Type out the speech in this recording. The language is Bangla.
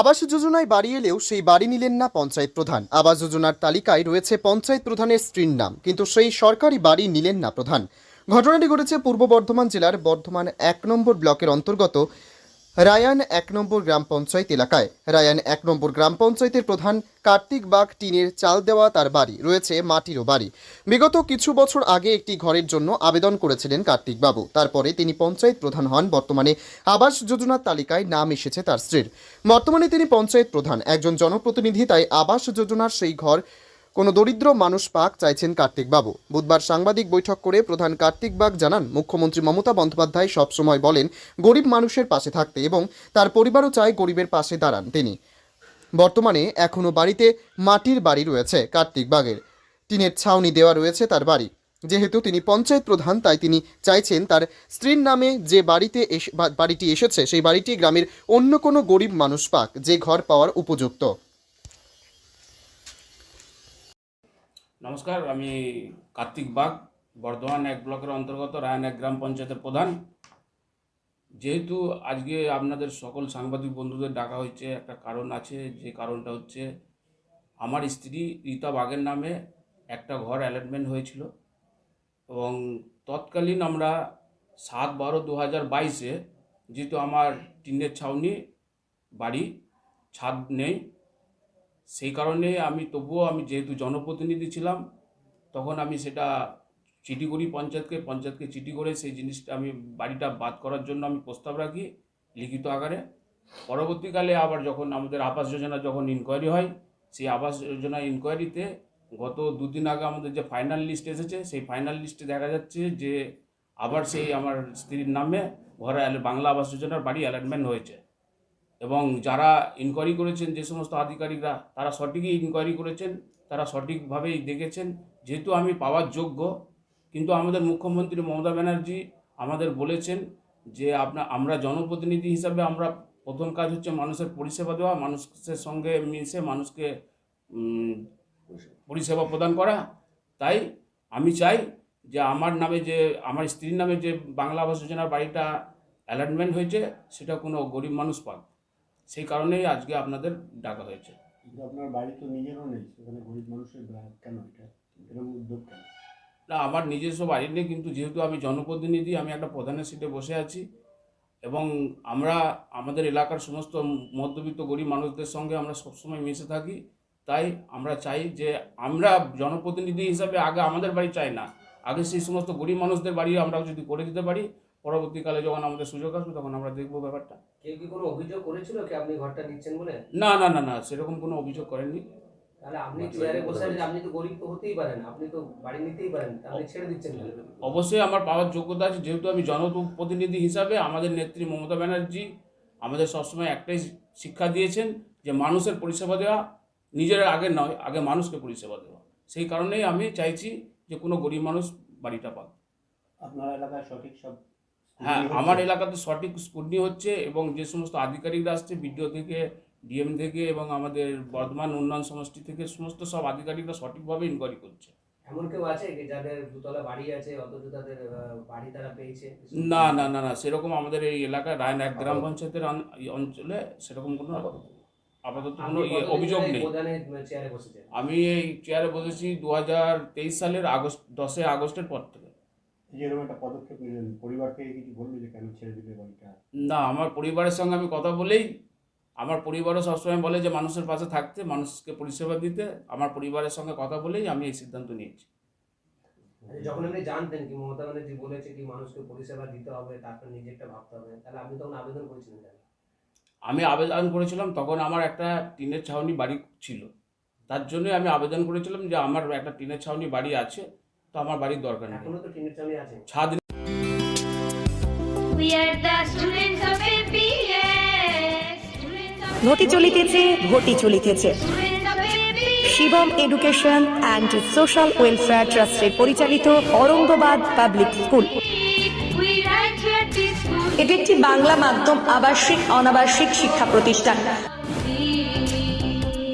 আবাস যোজনায় বাড়ি এলেও সেই বাড়ি নিলেন না পঞ্চায়েত প্রধান। আবাস যোজনার তালিকায় রয়েছে পঞ্চায়েত প্রধানের স্ত্রীর নাম, কিন্তু সেই সরকারি বাড়ি নিলেন না প্রধান। ঘটনাটি ঘটেছে পূর্ব বর্ধমান জেলার বর্ধমান এক নম্বর ব্লকের অন্তর্গত রায়ান এক নম্বর গ্রাম পঞ্চায়েত এলাকায়। রায়ান এক নম্বর গ্রাম পঞ্চায়েতের প্রধান কার্তিক বাগ টিনের চাল দেওয়া তার বাড়ি, রয়েছে মাটিরও বাড়ি। বিগত কিছু বছর আগে একটি ঘরের জন্য আবেদন করেছিলেন কার্তিক বাবু। তারপরে তিনি পঞ্চায়েত প্রধান হন, বর্তমানে আবাস যোজনার তালিকায় নাম এসেছে তার স্ত্রীর। বর্তমানে তিনি পঞ্চায়েত প্রধান, একজন জনপ্রতিনিধি, তাই আবাস যোজনার সেই ঘর কোনো দরিদ্র মানুষ পাক চাইছেন কার্তিক বাবু বুধবার সাংবাদিক বৈঠক করে প্রধান কার্তিক বাগ জানান, মুখ্যমন্ত্রী মমতা বন্দ্যোপাধ্যায় সবসময় বলেন, গরিব মানুষের পাশে থাকতে এবং তার পরিবারও চায় গরিবের পাশে দাঁড়ান তিনি। বর্তমানে এখনও বাড়িতে মাটির বাড়ি রয়েছে কার্তিক বাগের টিনের ছাউনি দেওয়া রয়েছে তার বাড়ি। যেহেতু তিনি পঞ্চায়েত প্রধান, তাই তিনি চাইছেন তার স্ত্রীর নামে যে বাড়িতে বাড়িটি এসেছে, সেই বাড়িটি গ্রামের অন্য কোনো গরিব মানুষ পাক, যে ঘর পাওয়ার উপযুক্ত। নমস্কার, আমি কার্তিক বাগ, বর্ধমান এক ব্লকের অন্তর্গত রায়ন এক গ্রাম পঞ্চায়েতের প্রধান। যেহেতু আজকে আপনাদের সকল সাংবাদিক বন্ধুদের ডাকা হয়েছে, একটা কারণ আছে, যে কারণটা হচ্ছে আমার স্ত্রী রীতা বাগের নামে একটা ঘর অ্যালটমেন্ট হয়েছিল এবং তৎকালীন আমরা সাত বারো দু হাজার বাইশে, যেহেতু আমার টিনের ছাউনি বাড়ি, ছাদ নেই সেই কারণে আমি তবুও আমি যেহেতু জনপ্রতিনিধি ছিলাম, তখন আমি সেটা চিঠি করি পঞ্চায়েতকে পঞ্চায়েতকে চিঠি করে সেই জিনিসটা আমি বাড়িটা বাদ করার জন্য আমি প্রস্তাব রাখি লিখিত আকারে। পরবর্তীকালে আবার যখন আমাদের আবাস যোজনা যখন ইনকোয়ারি হয়, সেই আবাস যোজনা ইনকোয়ারিতে গত দুদিন আগে আমাদের যে ফাইনাল লিস্ট এসেছে, সেই ফাইনাল লিস্টে দেখা যাচ্ছে যে আবার সেই আমার স্ত্রীর নামে ঘরে বাংলা আবাস যোজনার বাড়ি অ্যালাটমেন্ট হয়েছে। এবং যারা ইনকোয়ারি করেছেন, যে সমস্ত আধিকারিকরা, তারা সঠিকই ইনকোয়ারি করেছেন, তারা সঠিকভাবেই দেখেছেন। যেহেতু আমি পাওয়ার যোগ্য, কিন্তু আমাদের মুখ্যমন্ত্রী মমতা ব্যানার্জি আমাদের বলেছেন যে আপনার আমরা জনপ্রতিনিধি হিসাবে আমরা প্রথম কাজ হচ্ছে মানুষের পরিষেবা দেওয়া, মানুষের সঙ্গে মিশে মানুষকে পরিষেবা প্রদান করা। তাই আমি চাই যে আমার নামে যে, আমার স্ত্রীর নামে যে বাংলা আবাস যোজনার বাড়িটা অ্যালাটমেন্ট হয়েছে, সেটা কোনো গরিব মানুষ পাক। সেই কারণেই আজকে আপনাদের ডাকা হয়েছে। কিন্তু আপনার বাড়ি তো নিজেরও নেই সেখানে গরিব মানুষের কেন এটা? এরকম উদ্যোগ কেন? না আমার নিজস্ব বাড়ি নেই কিন্তু যেহেতু আমি জনপ্রতিনিধি আমি একটা প্রধানের সিটে বসে আছি এবং আমরা আমাদের এলাকার সমস্ত মধ্যবিত্ত গরিব মানুষদের সঙ্গে আমরা সবসময় মিশে থাকি। তাই আমরা চাই যে আমরা জনপ্রতিনিধি হিসাবে আগে আমাদের বাড়ি চাই না। আগে সেই সমস্ত গরিব মানুষদের বাড়ি আমরা যদি করে দিতে পারি পরবর্তীকালে যখন আমাদের সুযোগ আসবে তখন আমরা দেখব ব্যাপারটা। কেউ কি কোনো অভিযোগ করেছিল কি আপনি ঘরটা নিচ্ছেন বলে? না না না না সেরকম কোনো অভিযোগ করেননি। তাহলে আপনি চেয়ারে বসে আছেন? আপনি তো গরিব তো হতেই পারেন আপনি তো বাড়ি নিতেই পারেন আপনি ছেড়ে দিচ্ছেন অবশ্যই আমার পাওয়ার যোগ্যতা আছে যেহেতু আমি জনপ্রতিনিধি হিসাবে আমাদের নেত্রী মমতা ব্যানার্জি আমাদের সবসময় একটাই শিক্ষা দিয়েছেন যে মানুষের পরিষেবা দেওয়া নিজের আগে নয় আগে মানুষকে পরিষেবা দেওয়া। সেই কারণেই আমি চাইছি যে কোনো গরিব মানুষ বাড়িটা পাক। আপনার এলাকায় সঠিক সব হ্যাঁ আমার এলাকাতে সঠিক স্কুটনি হচ্ছে এবং যে সমস্ত আধিকারিকরা আসছে বিডিও থেকে ডিএম থেকে এবং আমাদের বর্ধমান উন্নয়ন সমষ্টি থেকে সমস্ত সব আধিকারিকরা সঠিকভাবে ইনকোয়ারি করছে। এমন কেউ আছে যাদের দুতলা বাড়ি আছে অথচ তাদের বাড়ি তারা পেয়েছে? না না না না সেরকম আমাদের এই এলাকায় রায়ন এক গ্রাম পঞ্চায়েতের অঞ্চলে সেরকম কোনো আপাতত। কোনো ইয়ে অভিযোগ নেই। আমি এই চেয়ারে বসেছি দু হাজার তেইশ সালের আগস্ট দশই আগস্টের পর থেকে। এরকম একটা পদক্ষেপ নিলেন। পরিবার থেকে কিছু বলল যে কেন ছেড়ে দিলে বাড়িটা না আমার পরিবারের সঙ্গে আমি কথা বলেই আমার পরিবারও সবসময় বলে যে মানুষের পাশে থাকতে মানুষকে পরিষেবা দিতে। আমার পরিবারের সঙ্গে কথা বলেই আমি এই সিদ্ধান্ত নিয়েছি। আচ্ছা, যখন আপনি জানতেন কি মমতা ব্যানার্জি বলেছে কি মানুষকে পরিষেবা দিতে হবে তারপর নিজেরটা ভাবতে হবে তাহলে আপনি তখন আবেদন করেছিলেন? আমি আবেদন করেছিলাম তখন আমার একটা টিনের ছাউনি বাড়ি ছিল। তার জন্য আমি আবেদন করেছিলাম যে আমার একটা টিনের ছাউনি বাড়ি আছে তো আমার বাড়ির দরকার নেই এখনও তো টিনের চাউনি আছে ছাদ ঘটি চলিতেছে ঘটি চলিতেছে. Shivam education and social welfare ট্রাস্টের পরিচালিত অরঙ্গবাদ পাবলিক স্কুল. এটি একটি বাংলা মাধ্যম আবাসিক অনাবাসিক শিক্ষা প্রতিষ্ঠান